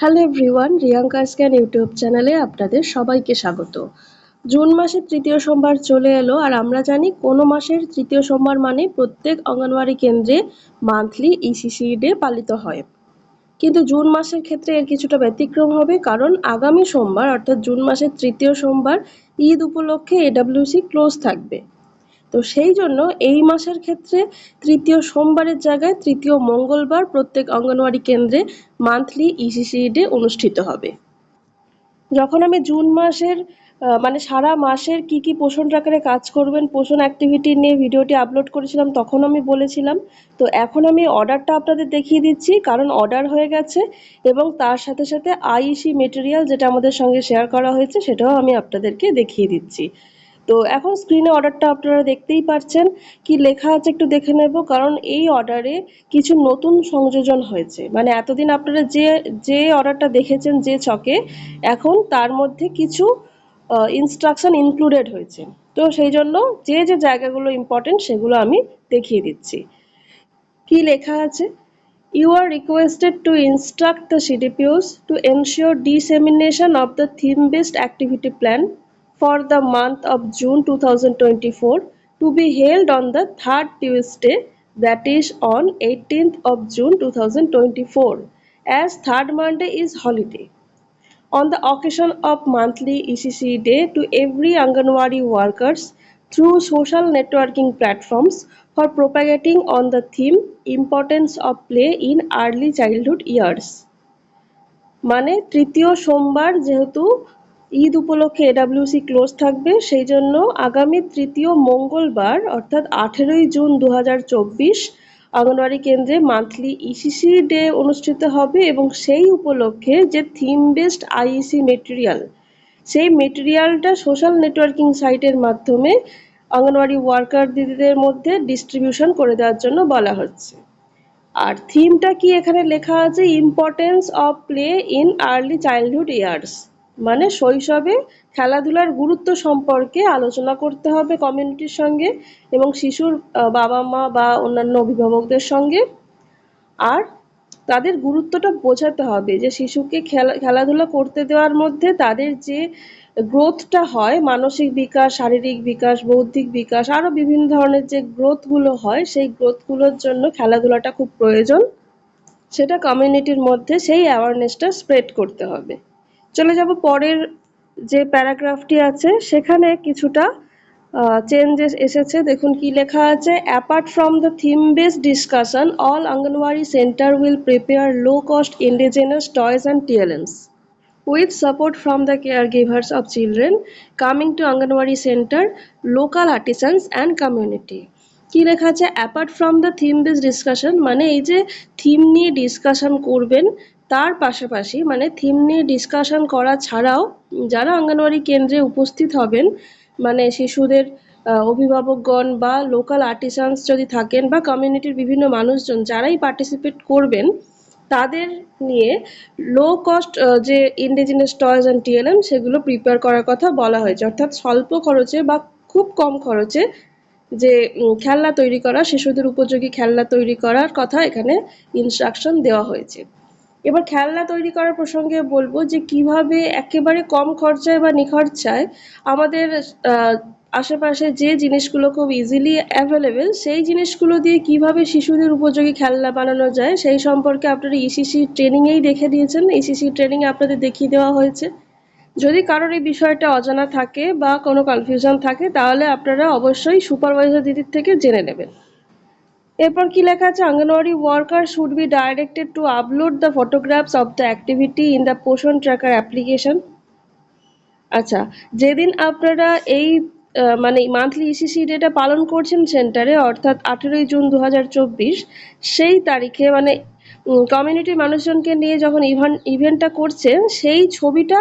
Hello everyone Riyanka scan YouTube চ্যানেলে আপনাদের সবাইকে স্বাগত। জুন মাসের তৃতীয় সোমবার চলে এলো আর আমরা জানি কোনো মাসের তৃতীয় সোমবার মানে প্রত্যেক অঙ্গনওয়াড়ি কেন্দ্রে মান্থলি ইসিসি ডে পালিত হয়। কিন্তু জুন মাসের ক্ষেত্রে এর কিছুটা ব্যতিক্রম হবে কারণ আগামী সোমবার অর্থাৎ জুন মাসের তৃতীয় সোমবার ঈদ উপলক্ষে এডাব্লিউসি ক্লোজ থাকবে। তো সেই জন্য এই মাসের ক্ষেত্রে তৃতীয় সোমবারের জায়গায় তৃতীয় মঙ্গলবার প্রত্যেক অঙ্গনওয়াড়ি কেন্দ্রে মান্থলি ইসিসি ডে অনুষ্ঠিত হবে। যখন আমি জুন মাসের মানে সারা মাসের কি কি পোষণ ট্রাকারে কাজ করবেন, পোষণ অ্যাক্টিভিটি নিয়ে ভিডিওটি আপলোড করেছিলাম, তখন আমি বলেছিলাম। তো এখন আমি অর্ডারটা আপনাদের দেখিয়ে দিচ্ছি, কারণ অর্ডার হয়ে গেছে এবং তার সাথে সাথে আইসি মেটেরিয়াল যেটা আমাদের সঙ্গে শেয়ার করা হয়েছে, সেটাও আমি আপনাদেরকে দেখিয়ে দিচ্ছি। তো এখন স্ক্রিনে অর্ডারটা আপনারা দেখতেই পাচ্ছেন কি লেখা আছে একটু দেখে নেব, কারণ এই অর্ডারে কিছু নতুন সংযোজন হয়েছে। মানে এতদিন আপনারা যে যে অর্ডারটা দেখেছেন যে ছকে, এখন তার মধ্যে কিছু ইনস্ট্রাকশন ইনক্লুডেড হয়েছে। তো সেই জন্য যে যে জায়গাগুলো ইম্পর্টেন্ট সেগুলো আমি দেখিয়ে দিচ্ছি। কি লেখা আছে? You are requested to instruct the CDPOs to ensure dissemination of the theme-based activity plan for the month of June 2024 to be held on the third Tuesday that is on 18th of June 2024 as third Monday is holiday. On the occasion of monthly ECC day to every Anganwadi workers through social networking platforms for propagating on the theme importance of play in early childhood years মানে তৃতীয় সোমবার যেহেতু ঈদ উপলক্ষে AWC close থাকবে। সেই জন্য আগামী তৃতীয় মঙ্গলবার, অর্থাৎ আঠেরোই জুন দু অঙ্গনওয়াড়ি কেন্দ্রে মান্থলি ইসিসি ডে অনুষ্ঠিত হবে এবং সেই উপলক্ষে যে থিম বেসড আইইসি মেটেরিয়াল সেই মেটেরিয়ালটা সোশ্যাল নেটওয়ার্কিং সাইটের মাধ্যমে অঙ্গনওয়াড়ি ওয়ার্কার দিদিদের মধ্যে ডিস্ট্রিবিউশন করে দেওয়ার জন্য বলা হচ্ছে। আর থিমটা কি এখানে লেখা আছে? Importance of play in early childhood years মানে শৈশবে খেলাধুলার গুরুত্ব সম্পর্কে আলোচনা করতে হবে কমিউনিটির সঙ্গে এবং শিশুর বাবা মা বা অন্যান্য অভিভাবকদের সঙ্গে। আর তাদের গুরুত্বটা বোঝাতে হবে যে শিশুকে খেলা, খেলাধুলা করতে দেওয়ার মধ্যে তাদের যে গ্রোথটা হয়, মানসিক বিকাশ, শারীরিক বিকাশ, বৌদ্ধিক বিকাশ আরও বিভিন্ন ধরনের যে গ্রোথগুলো হয়, সেই গ্রোথগুলোর জন্য খেলাধুলাটা খুব প্রয়োজন। সেটা কমিউনিটির মধ্যে সেই অ্যাওয়ারনেসটা স্প্রেড করতে হবে। চলে যাব পরের যে প্যারাগ্রাফটি আছে, সেখানে কিছুটা চেঞ্জেস এসেছে। দেখুন কি লেখা আছে apart from the theme based discussion all anganwadi centre will prepare low cost indigenous toys and TLMs support from the care givers of children coming to Anganwadi centre local artisans and community কি লেখা আছে? Apart from the theme base discussion মানে এই যে theme নিয়ে discussion করবেন তার পাশাপাশি মানে থিম নিয়ে ডিসকাশন করা ছাড়াও যারা অঙ্গনওয়াড়ি কেন্দ্রে উপস্থিত হবেন মানে শিশুদের অভিভাবকগণ বা লোকাল আর্টিসানস যদি থাকেন বা কমিউনিটির বিভিন্ন মানুষজন যারাই পার্টিসিপেট করবেন, তাদের নিয়ে লো কস্ট যে ইন্ডিজিনাস টয়েস অ্যান্ড টিএলএম সেগুলো প্রিপেয়ার করার কথা বলা হয়েছে। অর্থাৎ স্বল্প খরচে বা খুব কম খরচে যে খেলনা তৈরি করা, শিশুদের উপযোগী খেলনা তৈরি করার কথা এখানে ইনস্ট্রাকশন দেওয়া হয়েছে। এবার খেলনা তৈরি করার প্রসঙ্গে বলব যে কীভাবে একেবারে কম খরচায় বা নিখরচায় আমাদের আশেপাশে যে জিনিসগুলো খুব ইজিলি অ্যাভেলেবেল সেই জিনিসগুলো দিয়ে কীভাবে শিশুদের উপযোগী খেলনা বানানো যায়, সেই সম্পর্কে আপনারা ইসিসি ট্রেনিংয়েই দেখে দিয়েছেন। ইসিসি ট্রেনিং আপনাদের দেখিয়ে দেওয়া হয়েছে। যদি কারোর এই বিষয়টা অজানা থাকে বা কোনো কনফিউশন থাকে, তাহলে আপনারা অবশ্যই সুপারভাইজার দিদির থেকে জেনে নেবেন। এরপর কি লেখা আছে? Anganwadi worker should be directed to upload the photographs of the activity in the Poshan tracker application. আচ্ছা যেদিন আপনারা এই মানে মান্থলি ইসিসি ডেটা পালন করছেন সেন্টারে, অর্থাৎ আঠেরোই জুন দু হাজার চব্বিশ, সেই তারিখে মানে কমিউনিটির মানুষজনকে নিয়ে যখন ইভেন্ট ইভেন্টটা করছেন সেই ছবিটা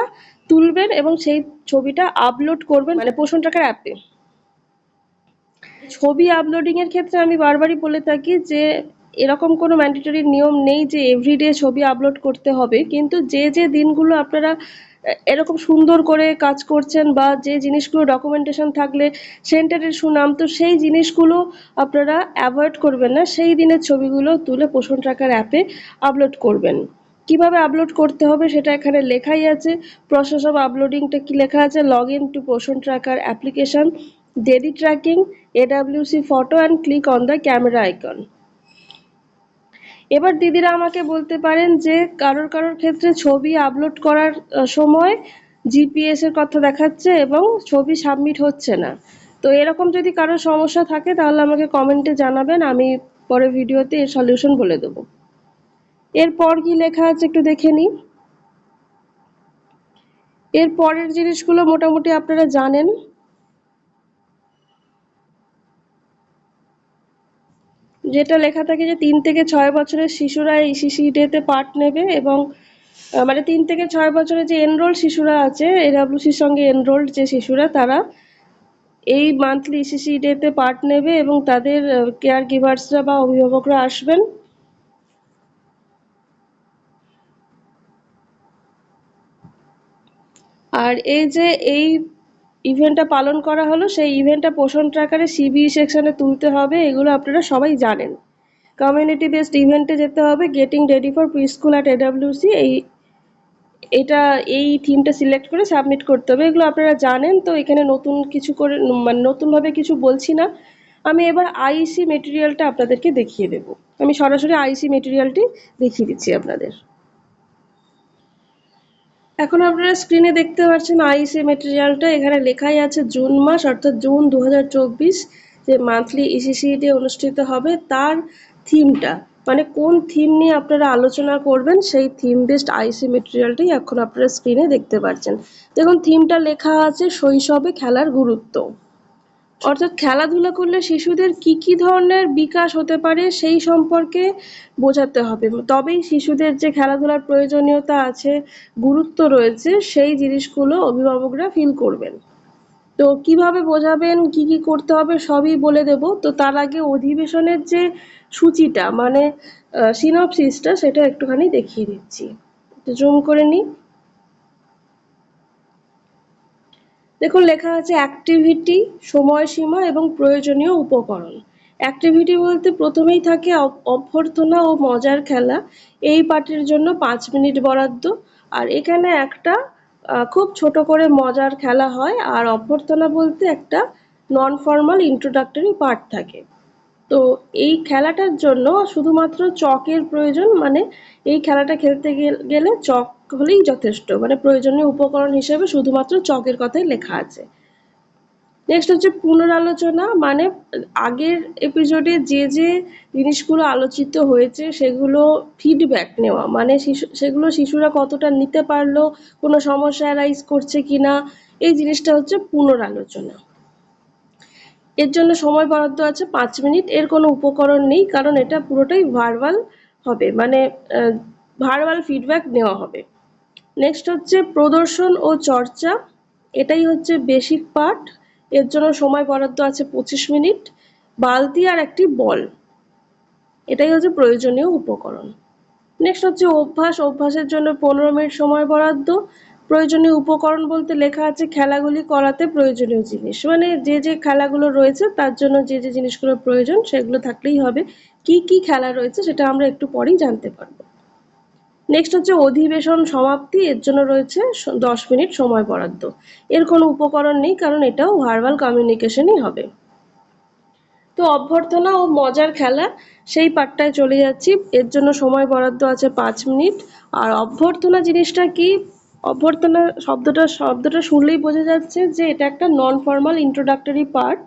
তুলবেন এবং সেই ছবিটা আপলোড করবেন মানে পোষণ ট্রাকার অ্যাপে। ছবি আপলোডিংয়ের ক্ষেত্রে আমি বারবারই বলে থাকি যে, এরকম কোনো ম্যান্ডেটরি নিয়ম নেই যে এভরিডে ছবি আপলোড করতে হবে। কিন্তু যে যে দিনগুলো আপনারা এরকম সুন্দর করে কাজ করছেন বা যে জিনিসগুলো ডকুমেন্টেশন থাকলে সেন্টারের সুনাম, তো সেই জিনিসগুলো আপনারা অ্যাভয়েড করবেন না। সেই দিনের ছবিগুলো তুলে পোষণ ট্রাকার অ্যাপে আপলোড করবেন। কীভাবে আপলোড করতে হবে সেটা এখানে লেখাই আছে। প্রসেস অফ আপলোডিংটা কি লেখা আছে? Log in to Poshan tracker application daily tracking AWC photo and click on the camera icon এবার দিদিরা আমাকে বলতে পারেন যে কারোর কারোর ক্ষেত্রে ছবি আপলোড করার সময় জিপিএস এর কথা দেখাচ্ছে এবং ছবি সাবমিট হচ্ছে না। তো এরকম যদি কারোর সমস্যা থাকে তাহলে আমাকে কমেন্টে জানাবেন, আমি পরে ভিডিওতে এর সলিউশন বলে দেবো। এরপর কি লেখা আছে একটু দেখে নিই। এর পরের জিনিসগুলো মোটামুটি আপনারা জানেন। যেটা লেখা থাকে যে তিন থেকে ছয় বছরের শিশুরা এই সিসিডিতে পার্ট নেবে এবং মানে তিন থেকে ছয় বছরের যে এনরোল শিশুরা আছে এডাব্লিউসির সঙ্গে এনরোলড যে শিশুরা, তারা এই মান্থলি ইসিসি ডেতে পার্ট নেবে এবং তাদের কেয়ার গিভার্সরা বা অভিভাবকরা আসবেন। আর এই যে এই ইভেন্টটা পালন করা হলো, সেই ইভেন্টটা পোষণ ট্র্যাকারে সিবি সেকশনে তুলতে হবে, এগুলো আপনারা সবাই জানেন। কমিউনিটি বেসড ইভেন্টে যেতে হবে getting ready for pre school at AWC এই, এটা, এই থিমটা সিলেক্ট করে সাবমিট করতে হবে, এগুলো আপনারা জানেন, তো এখানে নতুন কিছু করে মানে নতুনভাবে কিছু বলছি না। আমি এবার আইসি মেটেরিয়ালটা আপনাদেরকে দেখিয়ে দেব। আমি সরাসরি আইসি মেটেরিয়ালটি দেখিয়ে দিচ্ছি আপনাদের। এখন আপনারা স্ক্রিনে দেখতে পাচ্ছেন আইসি মেটেরিয়ালটা এখানে লেখাই আছে জুন মাস, অর্থাৎ জুন দু হাজার চব্বিশ যে মান্থলি ইসিসিডি অনুষ্ঠিত হবে, তার থিমটা মানে কোন থিম নিয়ে আপনারা আলোচনা করবেন, সেই থিম বেসড আইসি মেটেরিয়ালটাই এখন আপনারা স্ক্রিনে দেখতে পাচ্ছেন। দেখুন থিমটা লেখা আছে শৈশবে খেলার গুরুত্ব। অর্থাৎ খেলাধুলা করলে শিশুদের কি কি ধরনের বিকাশ হতে পারে সেই সম্পর্কে বোঝাতে হবে। তবেই শিশুদের যে খেলাধুলার প্রয়োজনীয়তা আছে, গুরুত্ব রয়েছে, সেই জিনিসগুলো অভিভাবকরা ফিল করবেন। তো কীভাবে বোঝাবেন, কি কি করতে হবে সবই বলে দেব। তো তার আগে অধিবেশনের যে সূচিটা মানে সিনপসিসটা সেটা একটুখানি দেখিয়ে দিচ্ছি। জুম করে নিই। দেখুন, লেখা আছে অ্যাক্টিভিটি সময়সীমা এবং প্রয়োজনীয় উপকরণ। অ্যাক্টিভিটি বলতে প্রথমেই থাকে অভ- অভ্যর্থনা ও মজার খেলা। এই পার্টির জন্য পাঁচ মিনিট বরাদ্দ। আর এখানে একটা খুব ছোট করে মজার খেলা হয়। আর অভ্যর্থনা বলতে একটা নন ফর্মাল ইন্ট্রোডাক্টরি পার্ট থাকে। তো এই খেলাটার জন্য শুধুমাত্র চকের প্রয়োজন মানে এই খেলাটা খেলতে গেলে চক হলেই যথেষ্ট। মানে প্রয়োজনীয় উপকরণ হিসেবে শুধুমাত্র চকের কথাই লেখা আছে। নেক্সট হচ্ছে পুনরালোচনা মানে আগের এপিসোডে যে যে জিনিসগুলো আলোচিত হয়েছে, সেগুলো ফিডব্যাক নেওয়া। মানে শিশু, সেগুলো শিশুরা কতটা নিতে পারল, কোনো সমস্যা অ্যারাইজ করছে কিনা, এই জিনিসটা হচ্ছে পুনরালোচনা। এর জন্য সময় বরাদ্দ আছে পাঁচ মিনিট। এর কোনো উপকরণ নেই, কারণ এটা পুরোটাই ভার্বাল হবে মানে ভার্বাল ফিডব্যাক নেওয়া হবে। নেক্সট হচ্ছে প্রদর্শন ও চর্চা। এটাই হচ্ছে বেসিক পার্ট। এর জন্য সময় বরাদ্দ আছে পঁচিশ মিনিট। বালতি আর একটি বল। এটাই হচ্ছে প্রয়োজনীয় উপকরণ। নেক্সট হচ্ছে অভ্যাস। অভ্যাসের জন্য পনেরো মিনিট সময় বরাদ্দ। প্রয়োজনীয় উপকরণ বলতে লেখা আছে খেলাগুলি করাতে প্রয়োজনীয় জিনিস। মানে যে যে খেলাগুলো রয়েছে, তার জন্য যে যে জিনিসগুলো প্রয়োজন, সেগুলো থাকলেই হবে। কি কি খেলা রয়েছে সেটা আমরা একটু পরেই জানতে পারব। নেক্সট হচ্ছে অধিবেশন সমাপ্তি। এর জন্য রয়েছে দশ মিনিট সময় বরাদ্দ। এর কোনো উপকরণ নেই, কারণ এটাও ভার্বাল কমিউনিকেশনই হবে। তো অভ্যর্থনা ও মজার খেলা, সেই পার্টটায় চলে যাচ্ছি। এর জন্য সময় বরাদ্দ আছে পাঁচ মিনিট। আর অভ্যর্থনা জিনিসটা কি? অভ্যর্থনা শব্দটা শব্দটা শুনলেই বোঝা যাচ্ছে যে এটা একটা নন ফর্মাল ইন্ট্রোডাক্টরি পার্ট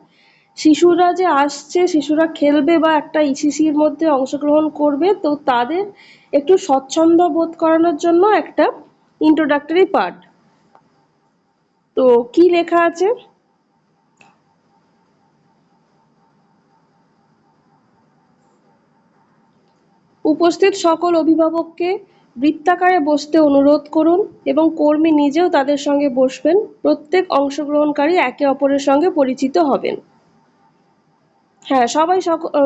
শিশুরা যে আসছে, শিশুরা খেলবে বা একটা ইসিসির মধ্যে অংশগ্রহণ করবে, তো তাদের একটু স্বচ্ছন্দ বোধ করানোর জন্য একটা ইন্ট্রোডাক্টরি পার্ট তো কি লেখা আছে? উপস্থিত সকল অভিভাবককে বৃত্তাকারে বসতে অনুরোধ করুন এবং কর্মী নিজেও তাদের সঙ্গে বসবেন। প্রত্যেক অংশগ্রহণকারী একে অপরের সঙ্গে পরিচিত হবেন। হ্যাঁ সবাই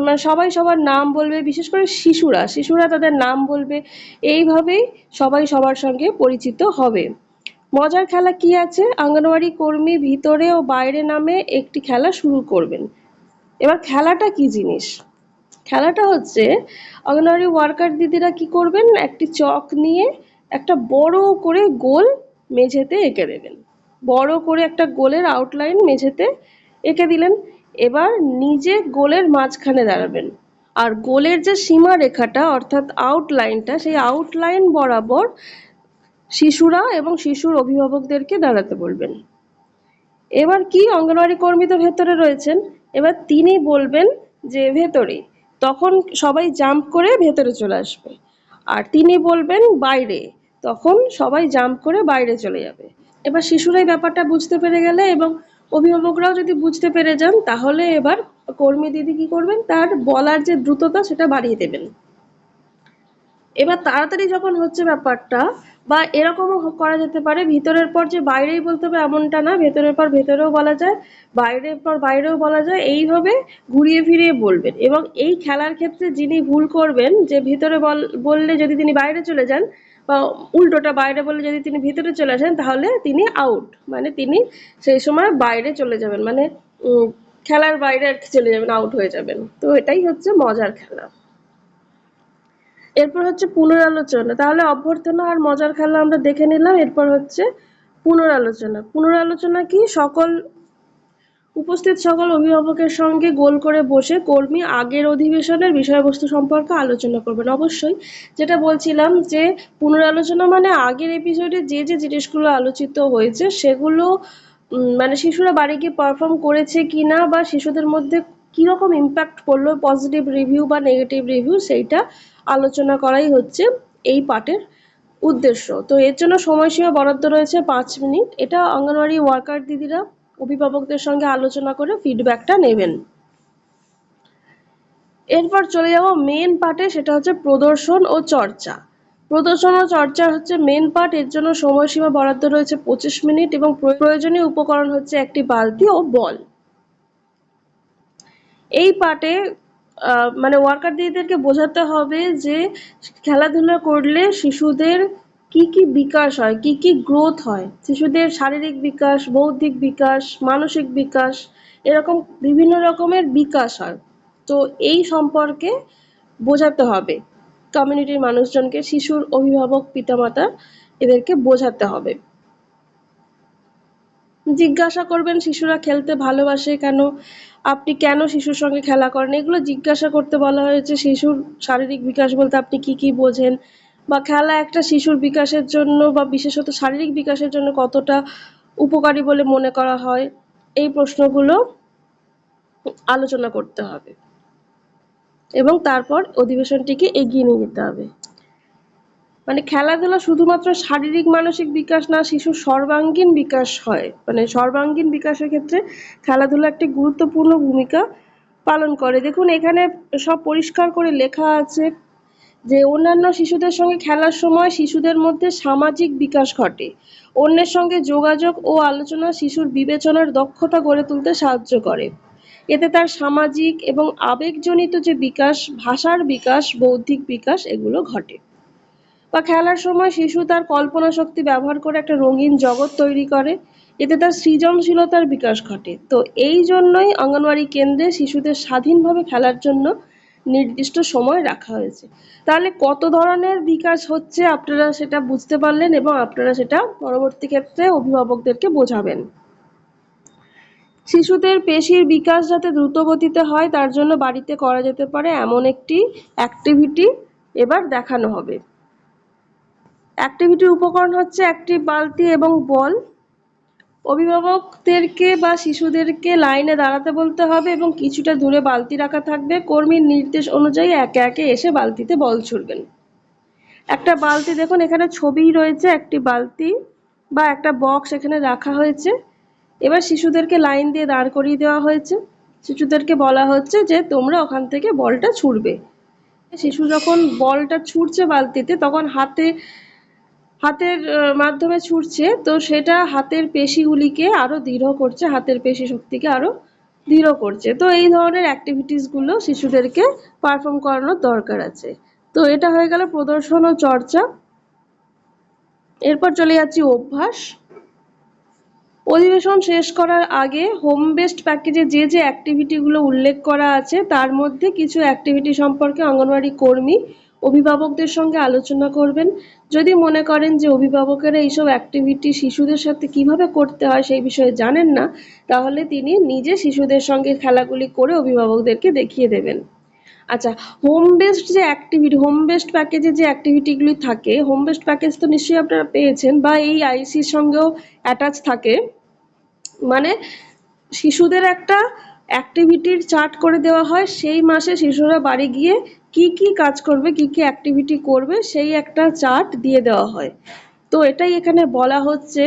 মানে সবাই সবার নাম বলবে, বিশেষ করে শিশুরা। শিশুরা তাদের নাম বলবে, এইভাবেই সবাই সবার সঙ্গে পরিচিত হবে। মজার খেলা কি আছে? অঙ্গনওয়াড়ি কর্মী ভিতরে ও বাইরে নামে একটি খেলা শুরু করবেন। এবার খেলাটা কি জিনিস? খেলাটা হচ্ছে অঙ্গনওয়াড়ি ওয়ার্কার দিদিরা কি করবেন? একটি চক নিয়ে একটা বড় করে গোল মেঝেতে এঁকে দেবেন। বড় করে একটা গোলের আউটলাইন মেঝেতে এঁকে দিলেন। এবার নিজে গোলের মাঝখানে দাঁড়াবেন। আর গোলের যে সীমা রেখাটা অর্থাৎ আউটলাইনটা সেই আউটলাইন বরাবর শিশুরা এবং শিশুর অভিভাবকদেরকে দাঁড়াতে বলবেন। এবার কি অঙ্গনওয়াড়ি কর্মী তো ভেতরে রয়েছেন? এবার তিনি বলবেন যে, ভেতরে। তখন সবাই জাম্প করে ভেতরে চলে আসবে। আর তিনি বলবেন, বাইরে। তখন সবাই জাম্প করে বাইরে চলে যাবে। এবার শিশুরাই ব্যাপারটা বুঝতে পেরে গেলে এবং অভিভাবকরাও যদি বুঝতে পেরে যান, তাহলে এবার কর্মী দিদি কি করবেন? তার বলার যে দ্রুততা, সেটা বাড়িয়ে দেবেন। এবার তাড়াতাড়ি যখন হচ্ছে ব্যাপারটা বা এরকমও করা যেতে পারে। ভিতরের পর যে বাইরেই বলতে হবে এমনটা না, ভেতরের পর ভেতরেও বলা যায়, বাইরের পর বাইরেও বলা যায়, এইভাবে ঘুরিয়ে ফিরিয়ে বলবেন। এবং এই খেলার ক্ষেত্রে যিনি ভুল করবেন, যে ভিতরে বল, বললে যদি তিনি বাইরে চলে যান, বা উল্টোটা বাইরে বলে যদি তিনি ভিতরে চলে আসেন, তাহলে তিনি আউট মানে তিনি সেই সময় বাইরে চলে যাবেন। মানে খেলার বাইরে আর কি চলে যাবেন আউট হয়ে যাবেন। তো এটাই হচ্ছে মজার খেলা। এরপর হচ্ছে পুনরালোচনা। তাহলে অভ্যর্থনা আর মজার খেলা আমরা দেখে নিলাম, এরপর হচ্ছে পুনরালোচনা। পুনরালোচনা কি? সকল, উপস্থিত সকল অভিভাবকের সঙ্গে গোল করে বসে কর্মী আগের অধিবেশনের বিষয়বস্তু সম্পর্কে আলোচনা করবেন। অবশ্যই যেটা বলছিলাম যে, পুনরালোচনা মানে আগের এপিসোডে যে যে জিনিসগুলো আলোচিত হয়েছে, সেগুলো মানে শিশুরা বাড়ি গিয়ে পারফর্ম করেছে কিনা বা শিশুদের মধ্যে কীরকম ইম্প্যাক্ট করল পজিটিভ রিভিউ বা নেগেটিভ রিভিউ সেইটা আলোচনা করাই হচ্ছে এই পার্টের উদ্দেশ্য। তো এর জন্য সময়সীমা বরাদ্দ রয়েছে পাঁচ মিনিট। এটা অঙ্গনওয়াড়ি ওয়ার্কার দিদিরা, অভিভাবকদের সঙ্গে আলোচনা করে ফিডব্যাকটা নেবেন। এরপর চলে যাব মেন পার্টে সেটা হচ্ছে প্রদর্শন ও চর্চা। প্রদর্শন ও চর্চা হচ্ছে মেন পার্ট এর জন্য সময়সীমা বরাদ্দ রয়েছে পঁচিশ মিনিট এবং প্রয়- প্রয়োজনীয় উপকরণ হচ্ছে একটি বালতি ও বল। এই পার্টে মানে ওয়ার্কার দিদিদেরকে বোঝাতে হবে যে খেলাধুলা করলে শিশুদের কি কি বিকাশ হয়, কি কি গ্রোথ হয়। শিশুদের শারীরিক বিকাশ, বৌদ্ধিক বিকাশ, মানসিক বিকাশ, এরকম বিভিন্ন রকমের বিকাশ হয়। তো এই সম্পর্কে বোঝাতে হবে। কমিউনিটির মানুষজনকে, শিশুর অভিভাবক, পিতামাতা এদেরকে বোঝাতে হবে। জিজ্ঞাসা করবেন, শিশুরা খেলতে ভালোবাসে কেন? আপনি কেন শিশুর সঙ্গে খেলা করেন? এগুলো জিজ্ঞাসা করতে বলা হয়েছে। শিশুর শারীরিক বিকাশ বলতে আপনি কি কি বোঝেন? বা খেলা একটা শিশুর বিকাশের জন্য বা বিশেষত শারীরিক বিকাশের জন্য কতটা উপকারী বলে মনে করা হয়? এই প্রশ্নগুলো আলোচনা করতে হবে। এবং তারপর অধিবেশনটিকে এগিয়ে নিয়ে যেতে হবে। মানে খেলাধুলা শুধুমাত্র শারীরিক, মানসিক বিকাশ না, শিশুর সর্বাঙ্গীন বিকাশ হয়। মানে সর্বাঙ্গীন বিকাশের ক্ষেত্রে খেলাধুলা একটি গুরুত্বপূর্ণ ভূমিকা পালন করে। দেখুন, এখানে সব পরিষ্কার করে লেখা আছে যে, অন্যান্য শিশুদের সঙ্গে খেলার সময় শিশুদের মধ্যে সামাজিক বিকাশ ঘটে। অন্যের সঙ্গে যোগাযোগ ও আলোচনা শিশুর বিবেচনার দক্ষতা গড়ে তুলতে সাহায্য করে। এতে তার সামাজিক এবং আবেগজনিত যে বিকাশ, ভাষার বিকাশ, বৌদ্ধিক বিকাশ, এগুলো ঘটে। বা খেলার সময় শিশু তার কল্পনা শক্তি ব্যবহার করে একটা রঙিন জগৎ তৈরি করে, এতে তার সৃজনশীলতার বিকাশ ঘটে। তো এই জন্যই অঙ্গনওয়াড়ি কেন্দ্রে শিশুদের স্বাধীনভাবে খেলার জন্য নির্দিষ্ট সময় রাখা হয়েছে। তাহলে কত ধরনের বিকাশ হচ্ছে আপনারা সেটা বুঝতে পারলেন এবং আপনারা সেটা পরবর্তী ক্ষেত্রে অভিভাবকদেরকে বোঝাবেন। শিশুদের পেশির বিকাশ যাতে দ্রুত গতিতে হয়, তার জন্য বাড়িতে করা যেতে পারে এমন একটি অ্যাক্টিভিটি এবার দেখানো হবে। অ্যাক্টিভিটির উপকরণ হচ্ছে একটি বালতি এবং বল। অভিভাবকদেরকে বা শিশুদেরকে লাইনে দাঁড়াতে বলতে হবে এবং কিছুটা দূরে বালতি রাখা থাকবে। কর্মীর নির্দেশ অনুযায়ী একে একে এসে বালতিতে বল ছুড়বেন। একটা বালতি, দেখুন, এখানে ছবি রয়েছে, একটি বালতি বা একটা বক্স এখানে রাখা হয়েছে। এবার শিশুদেরকে লাইন দিয়ে দাঁড় করিয়ে দেওয়া হয়েছে। শিশুদেরকে বলা হচ্ছে যে, তোমরা ওখান থেকে বলটা ছুড়বে। শিশু যখন বলটা ছুটছে বালতিতে, তখন হাতে হাতের মাধ্যমে ছুটছে, তো সেটা হাতের পেশিগুলিকে আরও দৃঢ় করছে, হাতের পেশি শক্তিকে আরও দৃঢ় করছে। তো এই ধরনের অ্যাক্টিভিটিসগুলো শিশুদেরকে পারফর্ম করানোর দরকার আছে। তো এটা হয়ে গেল প্রদর্শন ও চর্চা। এরপর চলে যাচ্ছি অভ্যাস। অধিবেশন শেষ করার আগে হোম বেসড প্যাকেজে যে যে অ্যাক্টিভিটিগুলো উল্লেখ করা আছে, তার মধ্যে কিছু অ্যাক্টিভিটি সম্পর্কে অঙ্গনওয়াড়ি কর্মী অভিভাবকদের সঙ্গে আলোচনা করবেন। যদি মনে করেন যে অভিভাবকেরা এইসব অ্যাক্টিভিটি শিশুদের সাথে কীভাবে করতে হয় সেই বিষয়ে জানেন না, তাহলে তিনি নিজে শিশুদের সঙ্গে খেলাগুলি করে অভিভাবকদেরকে দেখিয়ে দেবেন। আচ্ছা হোম বেসড যে অ্যাক্টিভিটি হোম বেসড প্যাকেজে যে অ্যাক্টিভিটিগুলি থাকে হোম বেসড প্যাকেজ তো নিশ্চয়ই আপনারা পেয়েছেন বা এই আইসির সঙ্গেও অ্যাটাচ থাকে। মানে শিশুদের একটা অ্যাক্টিভিটির চার্ট করে দেওয়া হয়, সেই মাসে শিশুরা বাড়ি গিয়ে কি কি কাজ করবে, কি কি অ্যাক্টিভিটি করবে, সেই একটা চার্ট দিয়ে দেওয়া হয়। তো এটাই এখানে বলা হচ্ছে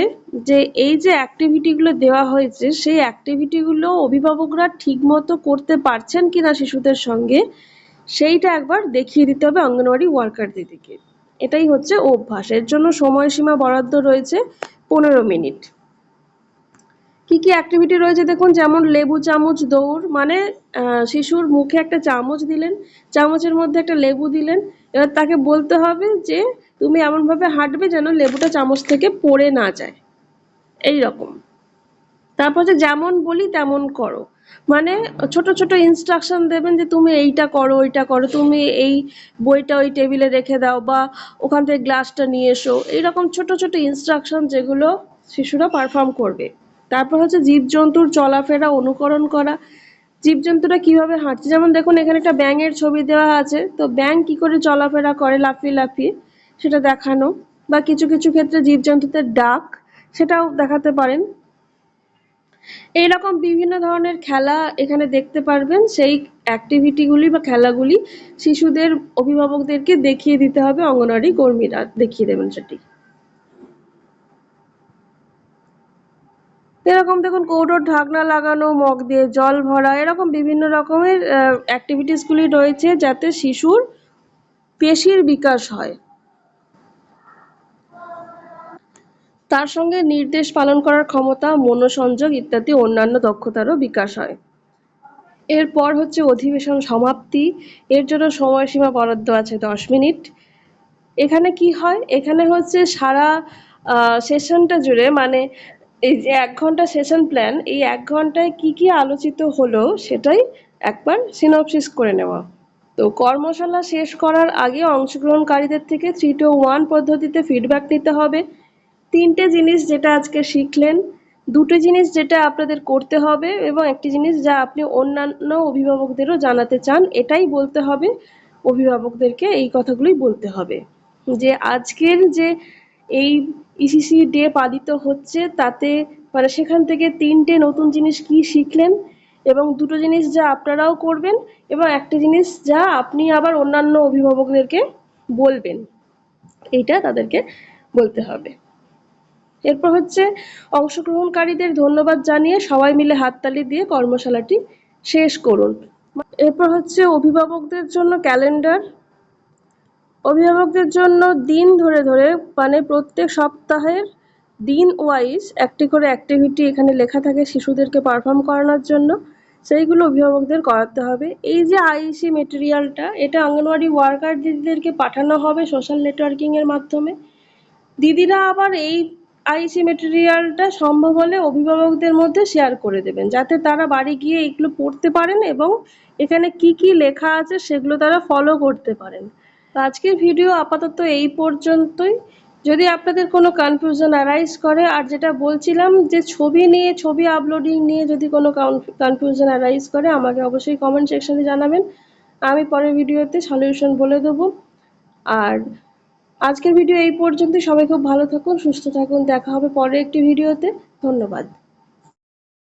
যে, এই যে অ্যাক্টিভিটিগুলো দেওয়া হয়েছে, সেই অ্যাক্টিভিটিগুলো অভিভাবকরা ঠিকমতো করতে পারছেন কিনা শিশুদের সঙ্গে, সেইটা একবার দেখিয়ে দিতে হবে অঙ্গনওয়াড়ি ওয়ার্কার দিদিকে এটাই হচ্ছে অভ্যাস। এর জন্য সময়সীমা বরাদ্দ রয়েছে পনেরো মিনিট। কি কি অ্যাক্টিভিটি রয়েছে দেখুন, যেমন লেবু চামচ, দৌড় মানে শিশুর মুখে একটা চামচ দিলেন, চামচের মধ্যে একটা লেবু দিলেন, এবার তাকে বলতে হবে যে, তুমি এমনভাবে হাঁটবে যেন লেবুটা চামচ থেকে পড়ে না যায়। এই রকম। তারপর যে যেমন বলি, তেমন করো। মানে ছোট ছোট ইনস্ট্রাকশন দেবেন যে, তুমি এইটা করো, ওইটা করো, তুমি এই বইটা ওই টেবিলে রেখে দাও বা ওখান থেকে গ্লাসটা নিয়ে এসো। এইরকম ছোট ছোট ইনস্ট্রাকশন যেগুলো শিশুরা পারফর্ম করবে। তারপর হচ্ছে জীবজন্তুর চলাফেরা, অনুকরণ করা। জীবজন্তুরা কীভাবে হাঁটছে? যেমন দেখুন, এখানে একটা ব্যাঙের ছবি দেওয়া আছে। তো ব্যাঙ কি করে চলাফেরা করে লাফিয়ে লাফিয়ে? সেটা দেখানো। বা কিছু কিছু ক্ষেত্রে জীবজন্তুদের ডাক, সেটাও দেখাতে পারেন। এইরকম বিভিন্ন ধরনের খেলা এখানে দেখতে পারবেন। সেই অ্যাক্টিভিটিগুলি বা খেলাগুলি শিশুদের, অভিভাবকদেরকে দেখিয়ে দিতে হবে। অঙ্গনওয়াড়ি কর্মীরা দেখিয়ে দেবেন সেটি। এরকম দেখুন কৌটোর ঢাকনা লাগানো, মগ দিয়ে জল ভরা, এরকম বিভিন্ন রকমের অ্যাক্টিভিটিসগুলি রয়েছে যাতে শিশুর পেশির বিকাশ হয়। তার সঙ্গে নির্দেশ পালন করার ক্ষমতা, মনোসংযোগ ইত্যাদি অন্যান্য দক্ষতারও বিকাশ হয়। এরপর হচ্ছে অধিবেশন সমাপ্তি। এর জন্য সময়সীমা বরাদ্দ আছে দশ মিনিট। এখানে কি হয়? এখানে হচ্ছে সারা সেশনটা জুড়ে মানে এই যে এক ঘণ্টা সেশন প্ল্যান এই এক ঘন্টায় কি কি আলোচিত হলো সেটাই একবার সিনপসিস করে নেওয়া। তো কর্মশালা শেষ করার আগে অংশগ্রহণকারীদের থেকে থ্রি টু ওয়ান পদ্ধতিতে ফিডব্যাক নিতে হবে। তিনটে জিনিস যেটা আজকে শিখলেন, দুটো জিনিস যেটা আপনাদের করতে হবে এবং একটি জিনিস যা আপনি অন্যান্য অভিভাবকদেরও জানাতে চান, এটাই বলতে হবে। অভিভাবকদেরকে এই কথাগুলোই বলতে হবে। যে আজকের যে এই ইসিসি ডে পালিত হচ্ছে, তাতে মানে সেখান থেকে তিনটে নতুন জিনিস কি শিখলেন এবং দুটো জিনিস যা আপনারাও করবেন এবং একটা জিনিস যা আপনি আবার অন্যান্য অভিভাবকদেরকে বলবেন। এইটা তাদেরকে বলতে হবে। এরপর হচ্ছে, অংশগ্রহণকারীদের ধন্যবাদ জানিয়ে সবাই মিলে হাততালি দিয়ে কর্মশালাটি শেষ করুন। এরপর হচ্ছে, অভিভাবকদের জন্য ক্যালেন্ডার অভিভাবকদের জন্য দিন ধরে ধরে মানে প্রত্যেক সপ্তাহের দিন ওয়াইজ একটি করে অ্যাক্টিভিটি এখানে লেখা থাকে শিশুদেরকে পারফর্ম করানোর জন্য। সেইগুলো অভিভাবকদের করাতে হবে। এই যে আইসি মেটেরিয়ালটা এটা অঙ্গনওয়াড়ি ওয়ার্কার দিদিদেরকে পাঠানো হবে সোশ্যাল নেটওয়ার্কিংয়ের মাধ্যমে। দিদিরা আবার এই আইসি মেটেরিয়ালটা সম্ভব হলে অভিভাবকদের মধ্যে শেয়ার করে দেবেন, যাতে তারা বাড়ি গিয়ে এগুলো পড়তে পারেন এবং এখানে কি কি লেখা আছে সেগুলো তারা ফলো করতে পারেন। তো আজকের ভিডিও আপাতত এই পর্যন্তই। যদি আপনাদের কোনো কনফিউশন অ্যারাইজ করে, আর যেটা বলছিলাম যে ছবি নিয়ে, ছবি আপলোডিং নিয়ে যদি কোনো কনফিউশন অ্যারাইজ করে, আমাকে অবশ্যই কমেন্ট সেকশনে জানাবেন। আমি পরের ভিডিওতে সলিউশন বলে দেবো। আর আজকের ভিডিও এই পর্যন্তই। সবাই খুব ভালো থাকুন, সুস্থ থাকুন। দেখা হবে পরের একটি ভিডিওতে ধন্যবাদ।